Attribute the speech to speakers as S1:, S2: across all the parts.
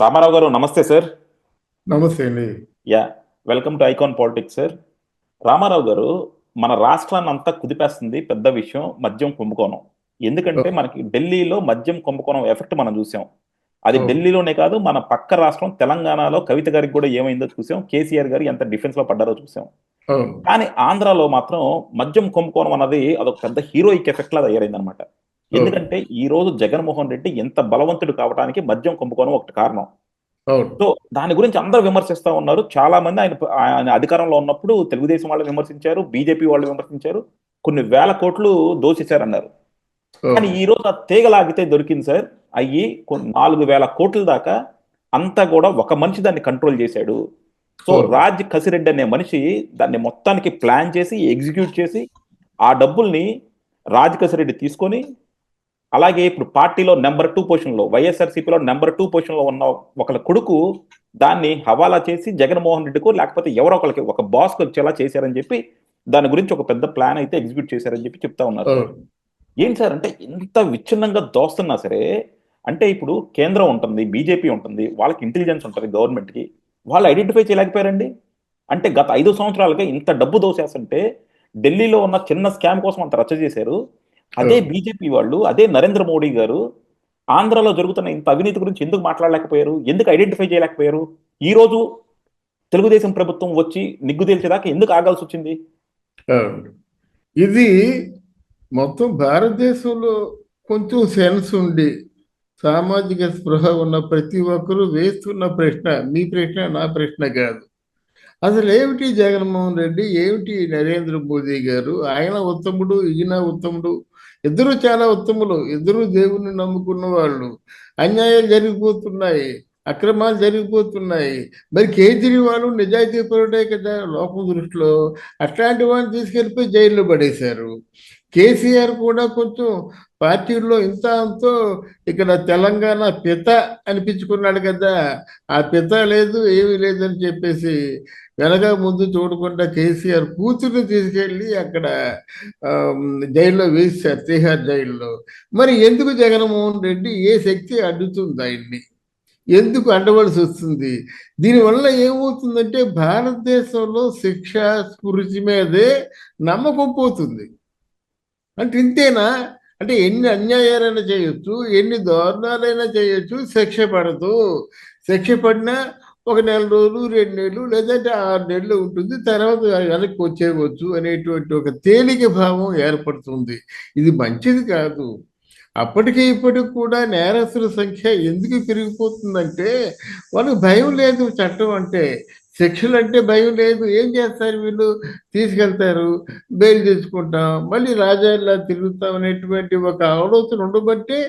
S1: రామారావు గారు నమస్తే సార్.
S2: నమస్తే అండి.
S1: Yeah welcome to icon politics sir. Ramarao garu మన రాష్ట్రాన్ని అంతా కుదిపేస్తుంది పెద్ద విషయం మద్యం కుంభకోణం. ఎందుకంటే మనకి ఢిల్లీలో మద్యం కుంభకోణం ఎఫెక్ట్ మనం చూసాం. అది. ఢిల్లీలోనే కాదు మన పక్క రాష్ట్రం తెలంగాణలో కవిత గారికి కూడా ఏమైందో చూసాం. కేసీఆర్ గారు ఎంత డిఫెన్స్లో పడ్డారో చూసాం. కానీ ఆంధ్రాలో మాత్రం మద్యం కుంభకోణం అన్నది అదొక పెద్ద హీరోయిక్ ఎఫెక్ట్ లా తయారైంది అనమాట ఎందుకంటే ఈ రోజు జగన్మోహన్ రెడ్డి ఎంత బలవంతుడు కావడానికి మద్యం కుంభకోణం ఒకటి కారణం. సో దాని గురించి అందరూ విమర్శిస్తా ఉన్నారు. చాలా మంది ఆయన ఆయన అధికారంలో ఉన్నప్పుడు తెలుగుదేశం వాళ్ళు విమర్శించారు బీజేపీ వాళ్ళు విమర్శించారు కొన్ని వేల కోట్లు దోచేశారన్నారు. కానీ ఈ రోజు ఆ తీగలాగితే దొరికింది సార్. అయ్యి కొన్ని నాలుగు వేల కోట్ల దాకా అంతా కూడా ఒక మనిషి దాన్ని కంట్రోల్ చేశాడు. సో. రాజ్ కసిరెడ్డి అనే మనిషి దాన్ని మొత్తానికి ప్లాన్ చేసి ఎగ్జిక్యూట్ చేసి ఆ డబ్బుల్ని రాజ్ కసిరెడ్డి తీసుకొని అలాగే ఇప్పుడు పార్టీలో నెంబర్ టూ పొజిషన్లో వైఎస్ఆర్సీపీలో నెంబర్ టూ పొజిషన్లో ఉన్న ఒకళ్ళ కొడుకు దాన్ని హవాలా చేసి జగన్మోహన్ రెడ్డికో లేకపోతే ఎవరో ఒకరికి ఒక బాస్కి వచ్చేలా చేశారని చెప్పి దాని గురించి ఒక పెద్ద ప్లాన్ అయితే ఎగ్జిక్యూట్ చేశారని చెప్పి చెప్తా ఉన్నారు. ఏంటి సార్ అంటే ఇంత విచ్ఛిన్నంగా దోస్తున్నా సరే అంటే ఇప్పుడు కేంద్రం ఉంటుంది బీజేపీ ఉంటుంది వాళ్ళకి ఇంటెలిజెన్స్ ఉంటుంది గవర్నమెంట్కి వాళ్ళు ఐడెంటిఫై చేయలేకపోయారండి? అంటే గత ఐదు సంవత్సరాలుగా ఇంత డబ్బు దోసేస్తుంటే ఢిల్లీలో ఉన్న చిన్న స్కామ్ కోసం అంత రచ్చ చేశారు అదే. బీజేపీ వాళ్ళు అదే నరేంద్ర మోడీ గారు ఆంధ్రాలో జరుగుతున్న ఇంత అవినీతి గురించి ఎందుకు మాట్లాడలేకపోయారు? ఎందుకు ఐడెంటిఫై చేయలేకపోయారు? ఈ రోజు తెలుగుదేశం ప్రభుత్వం వచ్చి నిగ్గు తేల్చేదాకా ఎందుకు ఆగాల్సి వచ్చింది?
S2: ఇది మొత్తం భారతదేశంలో కొంచెం సెన్స్ ఉండి సామాజిక స్పృహ ఉన్న ప్రతి ఒక్కరూ వేస్తున్న ప్రశ్న మీ ప్రశ్న నా ప్రశ్న కాదు. అసలు ఏమిటి జగన్మోహన్ రెడ్డి? ఏమిటి నరేంద్ర మోదీ గారు? ఆయన ఉత్తముడు ఈయన ఉత్తముడు ఇద్దరు చాలా ఉత్తములు ఇద్దరు దేవుణ్ణి నమ్ముకున్న వాళ్ళు. అన్యాయాలు జరిగిపోతున్నాయి అక్రమాలు జరిగిపోతున్నాయి. మరి కేజ్రీవాల్ నిజాయితీ పరుడే కదా లోకం దృష్టిలో? అట్లాంటి వాళ్ళని తీసుకెళ్ళిపోయి జైల్లో పడేశారు. కేసీఆర్ కూడా కొంచెం పార్టీల్లో ఇంత అంతో ఇక్కడ తెలంగాణ పిత అనిపించుకున్నాడు కదా. ఆ పిత లేదు ఏమీ లేదని చెప్పేసి వెనక ముందు చూడకుండా కేసీఆర్ కూతుర్ని తీసుకెళ్ళి అక్కడ జైల్లో వేశారు తిహార్ జైల్లో. మరి ఎందుకు జగన్మోహన్ రెడ్డి ఏ శక్తి అడ్డుతుంది ఆయన్ని? ఎందుకు అడ్డవలసి వస్తుంది? దీనివల్ల ఏమవుతుందంటే భారతదేశంలో శిక్ష స్పృతి మీదే నమ్మకం పోతుంది. అంటే ఇంతేనా? అంటే ఎన్ని అన్యాయాలైనా చేయొచ్చు ఎన్ని దారుణాలైనా చేయొచ్చు శిక్ష పడదు. శిక్ష పడినా ఒక నెల రోజులు రెండు నెలలు లేదంటే ఆరు నెలలు ఉంటుంది తర్వాత వెనక్కి వచ్చేయవచ్చు అనేటువంటి ఒక తేలిక భావం ఏర్పడుతుంది. ఇది మంచిది కాదు. అప్పటికి ఇప్పటికి కూడా నేరస్తుల సంఖ్య ఎందుకు పెరిగిపోతుందంటే వాళ్ళకి భయం లేదు చట్టం అంటే. శిక్షలు అంటే భయం లేదు. ఏం చేస్తారు వీళ్ళు? తీసుకెళ్తారు. బెయిల్ తెచ్చుకుంటాం. మళ్ళీ రాజాల్లా తిరుగుతాం అనేటువంటి ఒక ఆలోచన ఉండబట్టే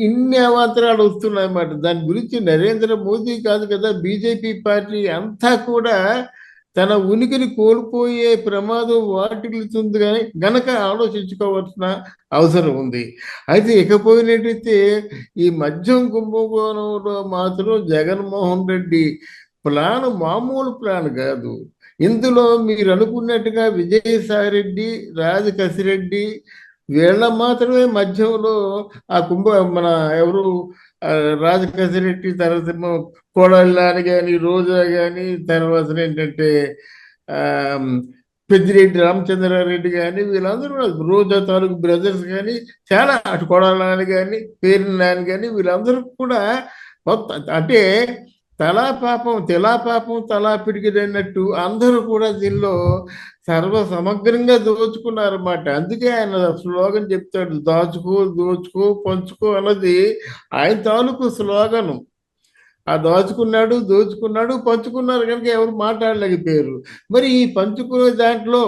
S2: ఇన్ని అవాంతరాలు వస్తున్నాయి అన్నమాట దాని గురించి నరేంద్ర మోదీ కాదు కదా బీజేపీ పార్టీ అంతా కూడా తన ఉనికిని కోల్పోయే ప్రమాదం వాటిల్లుతుంది కానీ గనక ఆలోచించుకోవాల్సిన అవసరం ఉంది. అయితే ఇకపోయినట్టయితే ఈ మద్యం కుంభకోణంలో మాత్రం జగన్మోహన్ రెడ్డి ప్లాన్ మామూలు ప్లాన్ కాదు. ఇందులో మీరు అనుకున్నట్టుగా విజయసాయిరెడ్డి రెడ్డి వీళ్ళ మాత్రమే మధ్యంలో ఆ కుంభ మన ఎవరు రాజకసిరెడ్డి తర్వాత కోడళ్ళని కానీ రోజా కానీ తర్వాత ఏంటంటే ఆ, పెద్దిరెడ్డి రామచంద్రారెడ్డి కానీ వీళ్ళందరూ రోజా తాలూకు బ్రదర్స్ కానీ చాలా అటు కొడాలని కానీ పేరు నాని కానీ వీళ్ళందరూ కూడా మొత్తం అంటే తలా పాపం తెలా పాపం తలా పిడికిదన్నట్టు అందరూ కూడా దీనిలో సర్వ సమగ్రంగా దోచుకున్నారన్నమాట. అందుకే ఆయన స్లోగన్ చెప్తాడు దాచుకో దోచుకో పంచుకో అన్నది ఆయన తాలూకు స్లోగను. ఆ దాచుకున్నాడు దోచుకున్నాడు పంచుకున్నారు కనుక ఎవరు మాట్లాడలేకపోయారు. మరి ఈ పంచుకునే దాంట్లో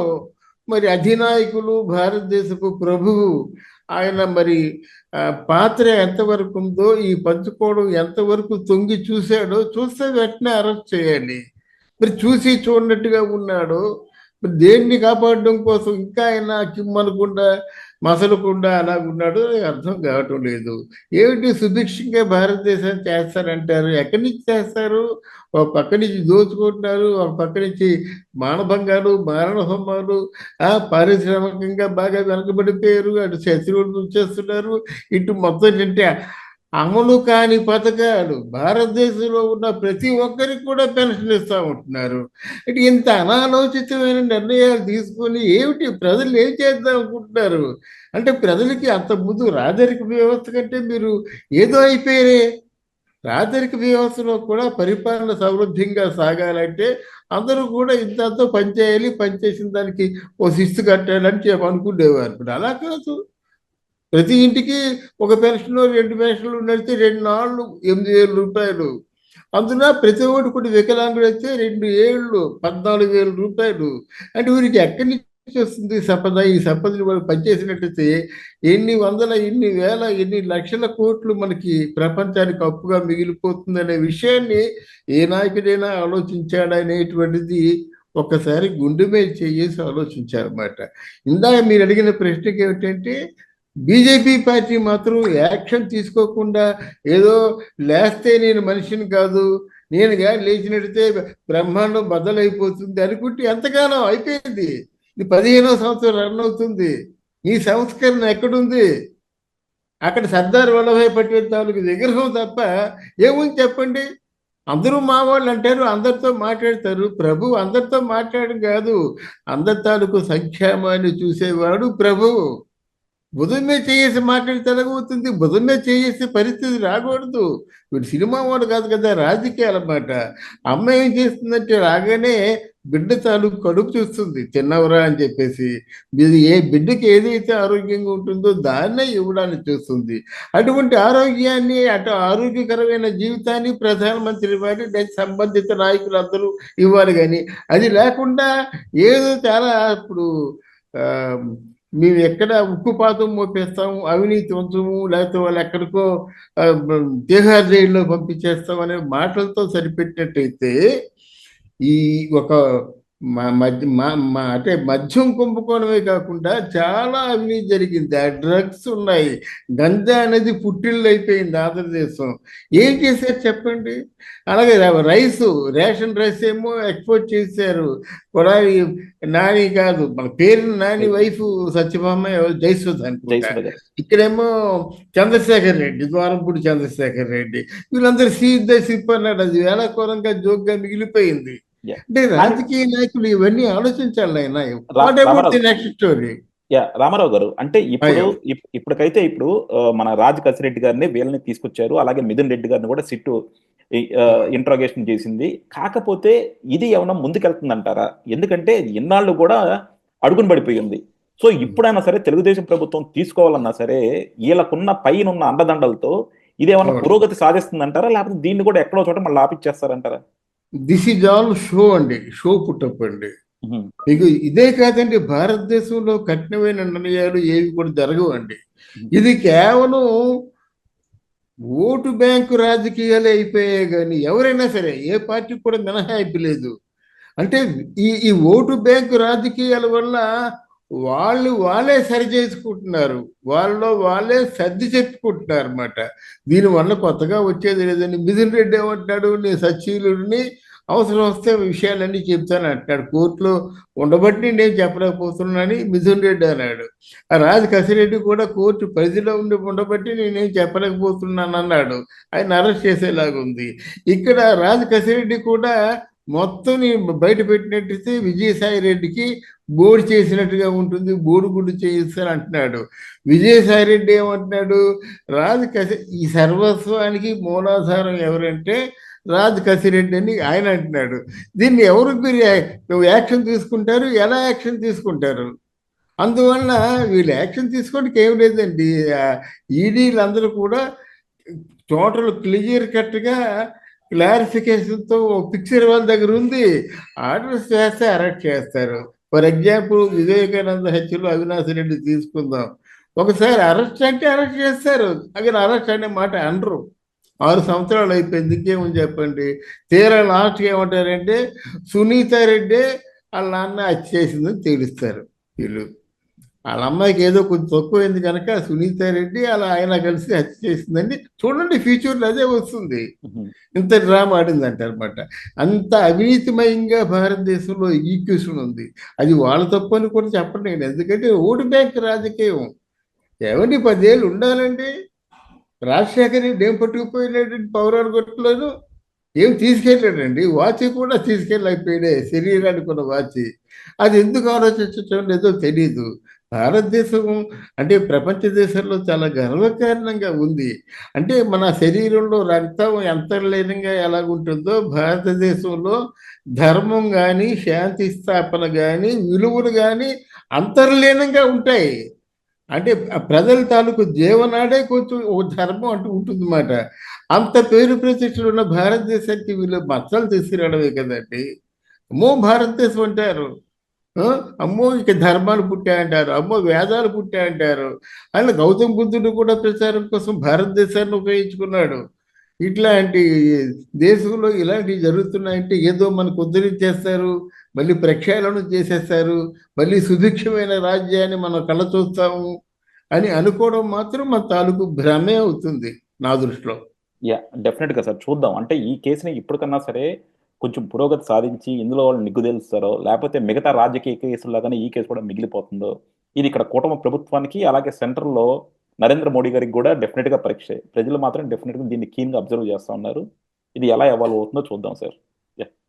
S2: మరి అధినాయకులు భారతదేశపు ప్రభువు ఆయన మరి పాత్ర ఎంతవరకు ఉందో ఈ పంచుకోవడం ఎంతవరకు తొంగి చూశాడో చూస్తే వెంటనే అరెస్ట్ చేయాలి మరి చూసి చూడనట్టుగా ఉన్నాడు. మరి దేన్ని కాపాడడం కోసం ఇంకా ఆయన కిమ్మనకుండా మసలకుండా అలాగున్నాడు అర్థం కావటం లేదు. ఏమిటి సుభిక్షంగా భారతదేశం చేస్తారంటారు? ఎక్కడి నుంచి చేస్తారు? ఒక పక్క నుంచి దోచుకుంటున్నారు ఒక పక్క నుంచి మానభంగాలు మారణ హోమాలు ఆ పారిశ్రామికంగా బాగా వెనకబడిపోయారు అటు శత్రువులు చేస్తున్నారు ఇటు మొత్తం అంటే అమలు కాని పథకాలు భారతదేశంలో ఉన్న ప్రతి ఒక్కరికి కూడా పెన్షన్ ఇస్తూ ఉంటున్నారు. ఇటు ఇంత అనాలోచితమైన నిర్ణయాలు తీసుకొని ఏమిటి ప్రజలు ఏం చేద్దాం అనుకుంటున్నారు? అంటే ప్రజలకి అంత ముందు రాజరిక వ్యవస్థ కంటే మీరు ఏదో అయిపోయారే రాజరిక వ్యవస్థలో కూడా పరిపాలన సౌలభ్యంగా సాగాలంటే అందరూ కూడా ఇంతంతా పనిచేయాలి పనిచేసిన దానికి ఓ శిస్తు కట్టాలని చెప్పి అనుకునేవారు. ఇప్పుడు అలా కాదు. ప్రతి ఇంటికి ఒక పెన్షన్ రెండు పెన్షన్లు నడితే రెండు నాళ్ళు ఎనిమిది వేల రూపాయలు. అందున ప్రతి ఒక్కటి కొన్ని వికలాంగుడు అయితే రెండు ఏళ్ళు పద్నాలుగు వేల రూపాయలు. అంటే వీరికి ఎక్కడి నుంచి వస్తుంది సంపద? ఈ సంపదని వాళ్ళు పనిచేసినట్టయితే ఎన్ని వందల ఎన్ని వేల ఎన్ని లక్షల కోట్లు మనకి ప్రపంచానికి అప్పుగా మిగిలిపోతుంది అనే విషయాన్ని ఏ నాయకుడైనా ఆలోచించాడనేటువంటిది ఒక్కసారి గుండె మీద చేసి ఆలోచించారన్నమాట. ఇందాక మీరు అడిగిన ప్రశ్నకి ఏమిటంటే బీజేపీ పార్టీ మాత్రం యాక్షన్ తీసుకోకుండా ఏదో లేస్తే నేను మనిషిని కాదు నేను కానీ లేచినట్టే బ్రహ్మాండం బద్దలైపోతుంది అనుకుంటే ఎంతకాలం అయిపోయింది. ఇది పదిహేనో సంవత్సరం రన్ అవుతుంది. ఈ సంస్కరణ ఎక్కడుంది? అక్కడ సర్దార్ వల్లభాయ్ పటేల్ తాలూకు విగ్రహం తప్ప ఏముంది చెప్పండి? అందరూ మా వాళ్ళు అంటారు అందరితో మాట్లాడతారు. ప్రభు అందరితో మాట్లాడడం కాదు అందరి తాలూకు సంక్షేమాన్ని చూసేవాడు ప్రభు. బుధం మీద చేసి మాట్లాడితే ఎలాగవుతుంది బుధం మీద చేసే పరిస్థితి రాకూడదు. వీడు సినిమా వాడు కాదు కదా రాజకీయాల మాట అమ్మ ఏం చేస్తుందంటే రాగానే బిడ్డ తాలూకు కడుపు చూస్తుంది. తిన్నవరా అని చెప్పేసి. ఇది ఏ బిడ్డకి ఏదైతే ఆరోగ్యంగా ఉంటుందో దాన్నే ఇవ్వడానికి చూస్తుంది. అటువంటి ఆరోగ్యాన్ని అటు ఆరోగ్యకరమైన జీవితాన్ని ప్రధానమంత్రి వారి సంబంధిత నాయకులు అందరూ ఇవ్వాలి కానీ అది లేకుండా ఏదో చాలా ఇప్పుడు మేము ఎక్కడ ఉక్కుపాతం మోపేస్తాము అవినీతి ఉంచము లేకపోతే వాళ్ళు ఎక్కడికో తీహార్ జైల్లో పంపించేస్తాం అనే మాటలతో సరిపెట్టినట్టయితే ఈ ఒక మధ్య మా అంటే మద్యం కుంభకోణమే కాకుండా చాలా అవినీతి జరిగింది. ఆ డ్రగ్స్ ఉన్నాయి. గంజా అనేది పుట్టిల్లు అయిపోయింది ఆంధ్రదేశం. ఏం చేశారు చెప్పండి? అలాగే రైస్ రేషన్ రైస్ ఏమో ఎక్స్పోర్ట్ చేశారు. కూడా నాని కాదు మన పేరు నాని వైఫ్ సత్యభామ? జయసుధ అనుకుంటా. ఇక్కడేమో చంద్రశేఖర్ రెడ్డి ద్వారంపూడి చంద్రశేఖర్ రెడ్డి. వీళ్ళందరూ సీద సిప్ అన్నాడు అది వేళాకోరంగా జోక్గా మిగిలిపోయింది. అంటే రాజకీయ నాయకులు ఇవన్నీ ఆలోచించాలి ఆయన
S1: Ramarao.
S2: Next story
S1: yeah Ramarao garu అంటే ఇప్పుడు ఇప్పటికైతే ఇప్పుడు మన రాజ్ కసిరెడ్డి గారిని వీళ్ళని తీసుకొచ్చారు అలాగే మిథున్ రెడ్డి గారిని కూడా సిట్టు ఇంట్రాగేషన్ చేసింది. కాకపోతే ఇది ఏమైనా ముందుకెళ్తుందంటారా? ఎందుకంటే ఇన్నాళ్ళు కూడా అడుగున పడిపోయింది సో ఇప్పుడైనా సరే తెలుగుదేశం ప్రభుత్వం తీసుకోవాలన్నా సరే వీళ్ళకున్న పైన ఉన్న అండదండలతో ఇదేమన్నా
S2: అవును.
S1: పురోగతి సాధిస్తుందంటారా? లేకపోతే దీన్ని కూడా ఎక్కడో చోట మళ్ళీ ఆపిచ్చేస్తారంటారా?
S2: దిస్ ఈజ్ ఆల్ షో అండి షో పుట్టప్ అండి. మీకు ఇదే కాదండి భారతదేశంలో కఠినమైన నిర్ణయాలు ఏవి కూడా జరగవండి. ఇది కేవలం ఓటు బ్యాంకు రాజకీయాలే అయిపోయాయి కానీ ఎవరైనా సరే ఏ పార్టీ కూడా మినహాయింపు లేదు. అంటే ఈ ఈ ఓటు బ్యాంకు రాజకీయాల వల్ల వాళ్ళు వాళ్ళే సరి చేసుకుంటున్నారు. వాళ్ళలో వాళ్ళే సర్ది చెప్పుకుంటున్నారు అనమాట దీనివల్ల కొత్తగా వచ్చేది లేదని మిథున్ రెడ్డి ఏమంటున్నాడు నేను సచివులని అవసరం వస్తే విషయాలన్నీ చెప్తాను అంటున్నాడు కోర్టులో ఉండబట్టి నేను చెప్పలేకపోతున్నానని మిథున్ రెడ్డి అన్నాడు. ఆ రాజు కసిరెడ్డి కూడా కోర్టు పరిధిలో ఉండి ఉండబట్టి నేనేం చెప్పలేకపోతున్నాను అన్నాడు. ఆయన అరెస్ట్ చేసేలాగా ఉంది. ఇక్కడ రాజు కసిరెడ్డి కూడా మొత్తం బయట పెట్టినట్టయితే విజయసాయి రెడ్డికి బోర్డు చేసినట్టుగా ఉంటుంది. బోర్డు గుడ్డు చేయిస్తాను అంటున్నాడు. విజయసాయి రెడ్డి ఏమంటున్నాడు? రాజు కసి ఈ సర్వస్వానికి మూలాధారం ఎవరంటే రాజ్ కసిరెడ్డి అని ఆయన అంటున్నాడు. దీన్ని ఎవరు మీరు యాక్షన్ తీసుకుంటారు ఎలా యాక్షన్ తీసుకుంటారు? అందువల్ల వీళ్ళు యాక్షన్ తీసుకోవడానికి ఏం లేదండి. ఈడీలందరూ కూడా టోటల్ క్లియర్ కట్గా క్లారిఫికేషన్తో పిక్చర్ వాళ్ళ దగ్గర ఉంది. ఆర్డర్స్ చేస్తే అరెస్ట్ చేస్తారు. ఫర్ ఎగ్జాంపుల్ వివేకానంద హత్యలో అవినాష్ రెడ్డి తీసుకుందాం. ఒకసారి అరెస్ట్ అంటే అరెస్ట్ చేస్తారు. అక్కడ అరెస్ట్ అనే మాట అనరు. ఆరు సంవత్సరాలు అయిపోయింది. ఇంకేమని చెప్పండి? తీరా లాస్ట్ ఏమంటారంటే సునీత రెడ్డి వాళ్ళ నాన్న హత్య చేసిందని తేలుస్తారు వీళ్ళు. వాళ్ళ అమ్మాయికి ఏదో కొంచెం తక్కువైంది కనుక సునీత రెడ్డి అలా ఆయన కలిసి హత్య చేసిందండి చూడండి ఫ్యూచర్లో అదే వస్తుంది. ఇంత డ్రామా ఆడింది అంటారనమాట అంత అవినీతిమయంగా భారతదేశంలో ఈక్వేషన్ ఉంది. అది వాళ్ళ తప్పు అని కూడా చెప్పండి ఎందుకంటే ఓటు బ్యాంక్ రాజకీయం. ఏమండి పదేళ్ళు ఉండాలండి. రాజశేఖర్ రెడ్డి ఏం పట్టుకుపోయినాడండి పౌరాలు కొట్టలేదు ఏం తీసుకెళ్ళాడండి? వాచ్ కూడా తీసుకెళ్ళకపోయాడే శరీరానికి ఉన్న వాచి. అది ఎందుకు ఆలోచించటం లేదో తెలియదు భారతదేశం అంటే ప్రపంచ దేశంలో చాలా గర్వకారణంగా ఉంది. అంటే మన శరీరంలో రక్తం అంతర్లీనంగా ఎలాగుంటుందో భారతదేశంలో ధర్మం కానీ శాంతి స్థాపన కానీ విలువలు కానీ అంతర్లీనంగా ఉంటాయి. అంటే ప్రజల తాలూకు జీవనాడే కొంచెం ఒక ధర్మం అంటూ ఉంటుందన్నమాట అంత పేరు ప్రతిష్టలు ఉన్న భారతదేశానికి వీళ్ళు మచ్చలు తీసుకురావడమే కదండి. అమ్మో భారతదేశం అంటారు. ఆ? అమ్మో ఇక ధర్మాలు పుట్టాయంటారు. అమ్మో వేదాలు పుట్టాయంటారు. అలా గౌతమ్ బుద్ధుడు కూడా ప్రచారం కోసం భారతదేశాన్ని ఉపయోగించుకున్నాడు. ఇట్లాంటి దేశంలో ఇలాంటివి జరుగుతున్నాయంటే ఏదో మనకు ఉద్ధరించేస్తారు మళ్ళీ ప్రక్షాళన చేసేస్తారు మళ్ళీ సుభిక్షమైన రాజ్యాన్ని మనం కళ్ళ చూస్తాము అని అనుకోవడం మాత్రం మన తాలూకు భ్రమే అవుతుంది నా దృష్టిలో.
S1: యా డెఫినెట్గా సార్. చూద్దాం. అంటే ఈ కేసుని ఇప్పటికన్నా సరే కొంచెం పురోగతి సాధించి ఇందులో వాళ్ళు నిగ్గు తేలుస్తారో లేకపోతే మిగతా రాజకీయ కేసుల్లాగానే ఈ కేసు కూడా మిగిలిపోతుందో ఇది ఇక్కడ కూటమి ప్రభుత్వానికి అలాగే సెంటర్లో నరేంద్ర మోడీ గారికి కూడా డెఫినెట్గా పరీక్ష. ప్రజలు మాత్రం డెఫినెట్గా దీన్ని కీన్గా అబ్జర్వ్ చేస్తా ఉన్నారు. ఇది ఎలా ఎవాల్వ్ అవుతుందో చూద్దాం sir.